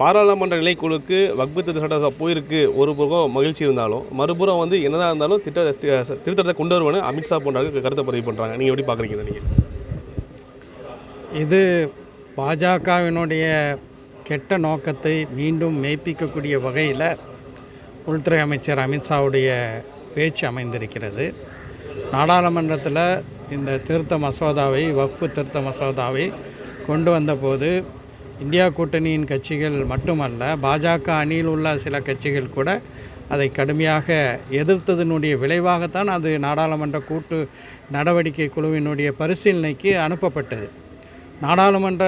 பாராளுமன்ற நிலைக்குழுக்கு வக்பு திருத்த சட்டம் போயிருக்கு ஒரு புறம் மகிழ்ச்சி இருந்தாலும் மறுபுறம் வந்து என்னதான் இருந்தாலும் திட்ட திருத்தத்தை கொண்டு வருவேன்னு அமித்ஷா போன்றவர்கள் கருத்தை பதிவு பண்ணுறாங்க நீங்கள் எப்படி பார்க்குறீங்க நீங்கள் இது பாஜகவினுடைய கெட்ட நோக்கத்தை மீண்டும் மெய்ப்பிக்கக்கூடிய வகையில் உள்துறை அமைச்சர் அமித்ஷாவுடைய பேச்சு அமைந்திருக்கிறது. நாடாளுமன்றத்தில் இந்த திருத்த மசோதாவை வக்ஃபு திருத்த மசோதாவை கொண்டு வந்தபோது இந்தியா கூட்டணியின் கட்சிகள் மட்டுமல்ல பாஜக அணியில் உள்ள சில கட்சிகள் கூட அதை கடுமையாக எதிர்த்ததனுடைய விளைவாகத்தான் அது நாடாளுமன்ற கூட்டு நடவடிக்கை குழுவினுடைய பரிசீலனைக்கு அனுப்பப்பட்டது. நாடாளுமன்ற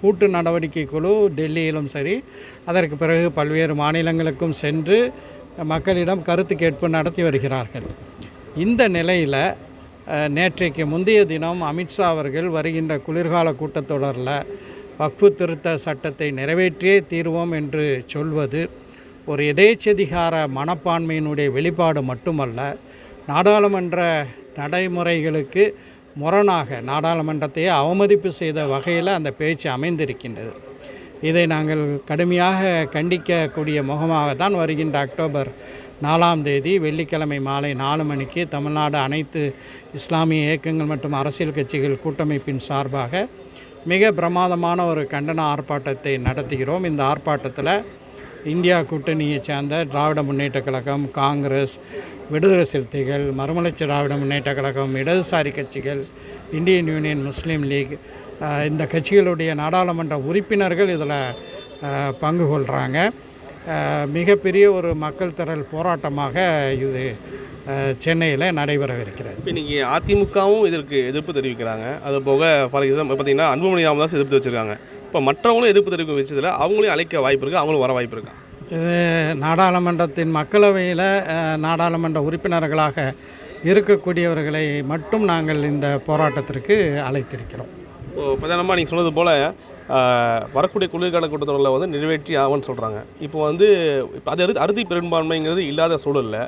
கூட்டு நடவடிக்கை குழு டெல்லியிலும் சரி அதற்கு பிறகு பல்வேறு மாநிலங்களுக்கும் சென்று மக்களிடம் கருத்து கேட்பு நடத்தி வருகிறார்கள். இந்த நிலையில் நேற்றைக்கு முந்தைய தினம் அமித்ஷா அவர்கள் வருகின்ற குளிர்கால கூட்டத்தொடரில் வக்ஃபு திருத்த சட்டத்தை நிறைவேற்றியே தீர்வோம் என்று சொல்வது ஒரு எதேச்சதிகார மனப்பான்மையினுடைய வெளிப்பாடு மட்டுமல்ல நாடாளுமன்ற நடைமுறைகளுக்கு முரணாக நாடாளுமன்றத்தையே அவமதிப்பு செய்த வகையில் அந்த பேச்சு அமைந்திருக்கின்றது. இதை நாங்கள் கடுமையாக கண்டிக்கக்கூடிய முகமாக தான் வருகின்ற அக்டோபர் நாலாம் தேதி வெள்ளிக்கிழமை மாலை நாலு மணிக்கு தமிழ்நாடு அனைத்து இஸ்லாமிய இயக்கங்கள் மற்றும் அரசியல் கட்சிகள் கூட்டமைப்பின் சார்பாக மிக பிரமாதமான ஒரு கண்டன ஆர்ப்பாட்டத்தை நடத்துகிறோம். இந்த ஆர்ப்பாட்டத்தில் இந்தியா கூட்டணியைச் சேர்ந்த திராவிட முன்னேற்றக் கழகம் காங்கிரஸ் விடுதலை சிறுத்தைகள் மறுமலர்ச்சி திராவிட முன்னேற்றக் கழகம் இடதுசாரி கட்சிகள் இந்தியன் யூனியன் முஸ்லீம் லீக் இந்த கட்சிகளுடைய நாடாளுமன்ற உறுப்பினர்கள் இதில் பங்கு கொள்கிறாங்க மிகப்பெரிய ஒரு மக்கள் திரள் போராட்டமாக இது சென்னையில் நடைபெறவிருக்கிறது. இப்போ இன்றைக்கி அதிமுகவும் இதற்கு எதிர்ப்பு தெரிவிக்கிறாங்க. அது போக ஃபார் எக்ஸாம்பிள் பார்த்தீங்கன்னா அன்புமணி ராமதாஸ் எதிர்ப்பு வச்சுருக்காங்க இப்போ மற்றவங்களும் எதிர்ப்பு தெரிவிக்க வச்சதில் அவங்களையும் அழைக்க வாய்ப்பு இருக்குது அவங்களும் வர வாய்ப்பு இருக்கா? இது நாடாளுமன்றத்தின் மக்களவையில் நாடாளுமன்ற உறுப்பினர்களாக இருக்கக்கூடியவர்களை மட்டும் நாங்கள் இந்த போராட்டத்திற்கு அழைத்திருக்கிறோம். இப்போ பிரதானமாக நீங்கள் சொன்னது போல் வரக்கூடிய குளிர்கால கூட்டத்தொடரில் வந்து நிறைவேற்றி ஆகும்னு சொல்கிறாங்க இப்போ வந்து இப்போ அது அறு அறுதி பெரும்பான்மைங்கிறது இல்லாத சூழலில்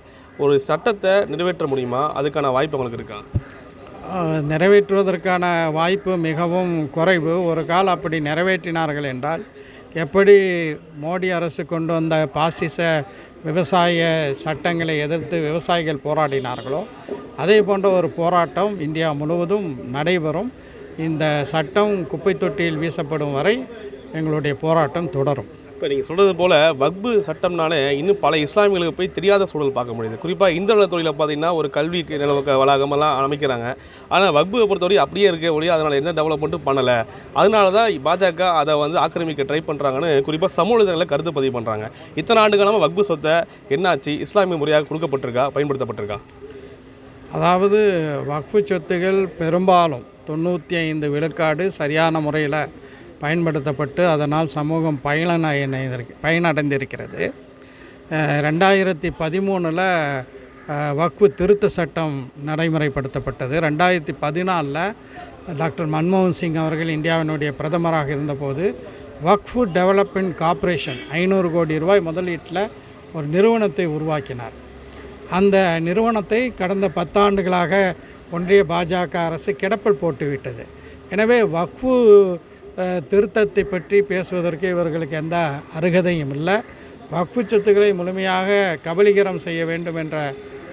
ஒரு சட்டத்தை நிறைவேற்ற முடியுமா? அதுக்கான வாய்ப்பு அவங்களுக்கு இருக்கா? நிறைவேற்றுவதற்கான வாய்ப்பு மிகவும் குறைவு. ஒரு கால் அப்படி நிறைவேற்றினார்கள் என்றால் எப்படி மோடி அரசு கொண்டு வந்த பாசிச விவசாய சட்டங்களை எதிர்த்து விவசாயிகள் போராடினார்களோ அதே போன்ற ஒரு போராட்டம் இந்தியா முழுவதும் நடைபெறும். இந்த சட்டம் குப்பை தொட்டியில் வீசப்படும் வரை எங்களுடைய போராட்டம் தொடரும். இப்போ நீங்கள் சொல்கிறது போல் வக்பு சட்டம்னாலே இன்னும் பல இஸ்லாமியர்களுக்கு போய் தெரியாத சூழல் பார்க்க முடியுது. குறிப்பாக இந்த தொழிலை பார்த்தீங்கன்னா ஒரு கல்வி நிலவக்க வளாகமெல்லாம் அமைக்கிறாங்க. ஆனால் வக்புவை பொறுத்தவரை அப்படியே இருக்க ஒழிய அதனால் எந்த டெவலப்மெண்ட்டும் பண்ணலை. அதனால தான் பாஜக அதை வந்து ஆக்கிரமிக்க ட்ரை பண்ணுறாங்கன்னு குறிப்பாக சமூக இதழில் கருத்து பதிவு பண்ணுறாங்க இத்தனை ஆண்டு காலமாக வக்பு சொத்தை என்னாச்சு? இஸ்லாமிய முறையாக கொடுக்கப்பட்டிருக்கா? பயன்படுத்தப்பட்டிருக்கா? அதாவது வக்ஃபு சொத்துகள் பெரும்பாலும் தொண்ணூற்றி ஐந்து விழுக்காடு சரியான முறையில் பயன்படுத்தப்பட்டு அதனால் சமூகம் பயனடைந்திருக்கு பயனடைந்திருக்கிறது. ரெண்டாயிரத்தி பதிமூணில் வக்ஃபு திருத்த சட்டம் நடைமுறைப்படுத்தப்பட்டது. ரெண்டாயிரத்தி பதினாலில் டாக்டர் மன்மோகன் சிங் அவர்கள் இந்தியாவினுடைய பிரதமராக இருந்தபோது வக்ஃபு டெவலப்மெண்ட் கார்ப்பரேஷன் ஐநூறு கோடி ரூபாய் முதலீட்டில் ஒரு நிறுவனத்தை உருவாக்கினார். அந்த நிறுவனத்தை கடந்த பத்தாண்டுகளாக ஒன்றிய பாஜக அரசு கிடப்பில் போட்டுவிட்டது. எனவே வக்ஃபு திருத்தத்தை பற்றி பேசுவதற்கு இவர்களுக்கு எந்த அருகதையும் இல்லை. வக்ஃபு சொத்துக்களை முழுமையாக கபலீகரம் செய்ய வேண்டும் என்ற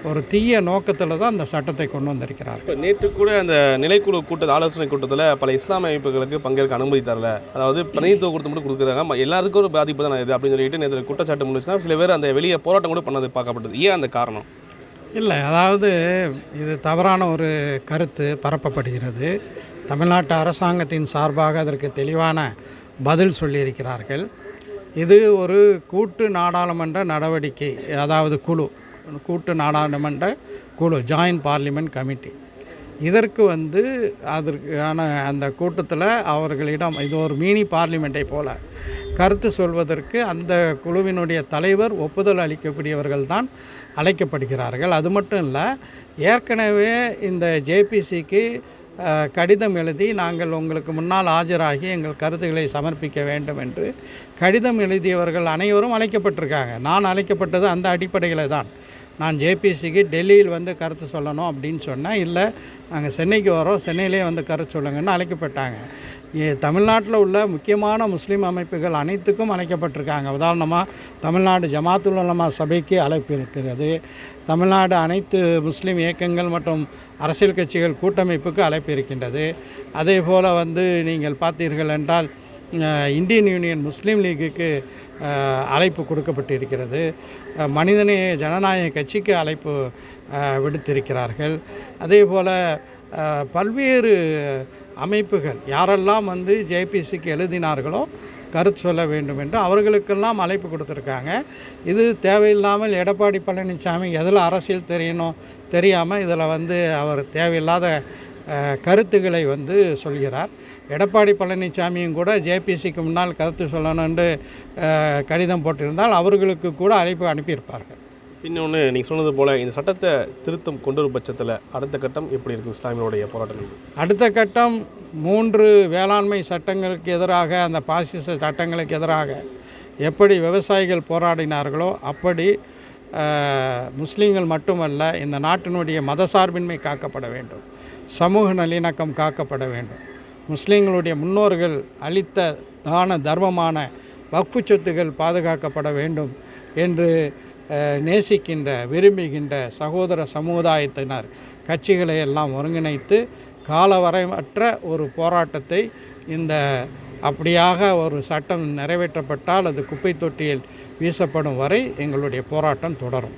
ஒரு தீய நோக்கத்தில் தான் அந்த சட்டத்தை கொண்டு வந்திருக்கிறார். இப்போ நேற்று கூட அந்த நிலைக்குழு கூட்ட ஆலோசனை கூட்டத்தில் பல இஸ்லாமிய அமைப்புகளுக்கு பங்கேற்க அனுமதி தரல. அதாவது பிரதிநிதித்துவ கொடுத்து மட்டும் கொடுக்குறாங்க. ம- எல்லாத்துக்கும் ஒரு பாதிப்பு தான் இது அப்படின்னு சொல்லிட்டு நேற்று குற்றச்சாட்டு முன்னிச்சுன்னா சில பேர் அந்த வெளியே போராட்டம் கூட பண்ணது பார்க்கப்பட்டது. ஏன் அந்த காரணம்? இல்லை அதாவது இது தவறான ஒரு கருத்து பரப்பப்படுகிறது. தமிழ்நாட்டு அரசாங்கத்தின் சார்பாக அதற்கு தெளிவான பதில் சொல்லியிருக்கிறார்கள். இது ஒரு கூட்டு நாடாளுமன்ற நடவடிக்கை அதாவது குழு. கூட்டு நாடாளுமன்ற குழு ஜாயின்ட் பார்லிமெண்ட் கமிட்டி இதற்கு வந்து அதற்கான அந்த கூட்டத்தில் அவர்களிடம் இது ஒரு மினி பார்லிமெண்ட்டை போல கருத்து சொல்வதற்கு அந்த குழுவினுடைய தலைவர் ஒப்புதல் அளிக்கக்கூடியவர்கள் தான் அழைக்கப்படுகிறார்கள். அது மட்டும் இல்லை ஏற்கனவே இந்த ஜேபிசிக்கு கடிதம் எழுதி நாங்கள் உங்களுக்கு முன்னால் ஆஜராகி எங்கள் கருத்துக்களை சமர்ப்பிக்க வேண்டும் என்று கடிதம் எழுதியவர்கள் அனைவரும் அழைக்கப்பட்டிருக்காங்க. நான் அழைக்கப்பட்டது அந்த அடிப்படையில் தான். நான் ஜேபிசிக்கு டெல்லியில் வந்து கருத்து சொல்லணும் அப்படின்னு சொன்னேன். இல்லை நாங்கள் சென்னைக்கு வரோம். சென்னையிலே வந்து கருத்து சொல்லுங்கன்னு அழைக்கப்பட்டாங்க. தமிழ்நாட்டில் உள்ள முக்கியமான முஸ்லீம் அமைப்புகள் அனைத்துக்கும் அழைக்கப்பட்டிருக்காங்க. உதாரணமாக தமிழ்நாடு ஜமாத்துல் உலமா சபைக்கு அழைப்பு இருக்கிறது தமிழ்நாடு அனைத்து முஸ்லீம் இயக்கங்கள் மற்றும் அரசியல் கட்சிகள் கூட்டமைப்புக்கு அழைப்பு இருக்கின்றது அதே போல் வந்து நீங்கள் பார்த்தீர்கள் என்றால் இந்தியன் யூனியன் முஸ்லீம் லீக்குக்கு அழைப்பு கொடுக்கப்பட்டிருக்கிறது. இருக்கிறது மனிதநேய ஜனநாயக கட்சிக்கு அழைப்பு விடுத்திருக்கிறார்கள். அதே போல் பல்வேறு அமைப்புகள் யாரெல்லாம் வந்து ஜேபிசிக்கு எழுதினார்களோ கருத்து சொல்ல வேண்டும் என்று அவர்களுக்கெல்லாம் அழைப்பு கொடுத்துருக்காங்க. இது தேவையில்லாமல் எடப்பாடி பழனிசாமி எதில் அரசியல் தெரியணும் தெரியாமல் இதில் வந்து அவர் தேவையில்லாத கருத்துக்களை வந்து சொல்கிறார். எடப்பாடி பழனிசாமியும் கூட ஜேபிசிக்கு முன்னால் கருத்து சொல்லணும்னு என்று கடிதம் போட்டிருந்தால் அவர்களுக்கு கூட அழைப்பு அனுப்பியிருப்பார்கள். இன்னொன்று நீங்கள் சொன்னது போல் இந்த சட்டத்தை திருத்தம் கொண்டு வரும் பட்சத்தில் அடுத்த கட்டம் எப்படி இருக்கும் இஸ்லாமியருடைய போராட்டங்கள்? அடுத்த கட்டம் மூன்று வேளாண்மை சட்டங்களுக்கு எதிராக அந்த பாசிச சட்டங்களுக்கு எதிராக எப்படி விவசாயிகள் போராடினார்களோ அப்படி முஸ்லீம்கள் மட்டுமல்ல இந்த நாட்டினுடைய மதசார்பின்மை காக்கப்பட வேண்டும். சமூக நல்லிணக்கம் காக்கப்பட வேண்டும். முஸ்லீம்களுடைய முன்னோர்கள் அளித்த தான தர்மமான வக்ஃபு சொத்துகள் பாதுகாக்கப்பட வேண்டும் என்று நேசிக்கின்ற விரும்புகின்ற சகோதர சமுதாயத்தினர் கட்சிகளை எல்லாம் ஒருங்கிணைத்து காலவரையற்ற ஒரு போராட்டத்தை இந்த அப்படியாக ஒரு சட்டம் நிறைவேற்றப்பட்டால் அது குப்பை தொட்டியில் வீசப்படும் வரை எங்களுடைய போராட்டம் தொடரும்.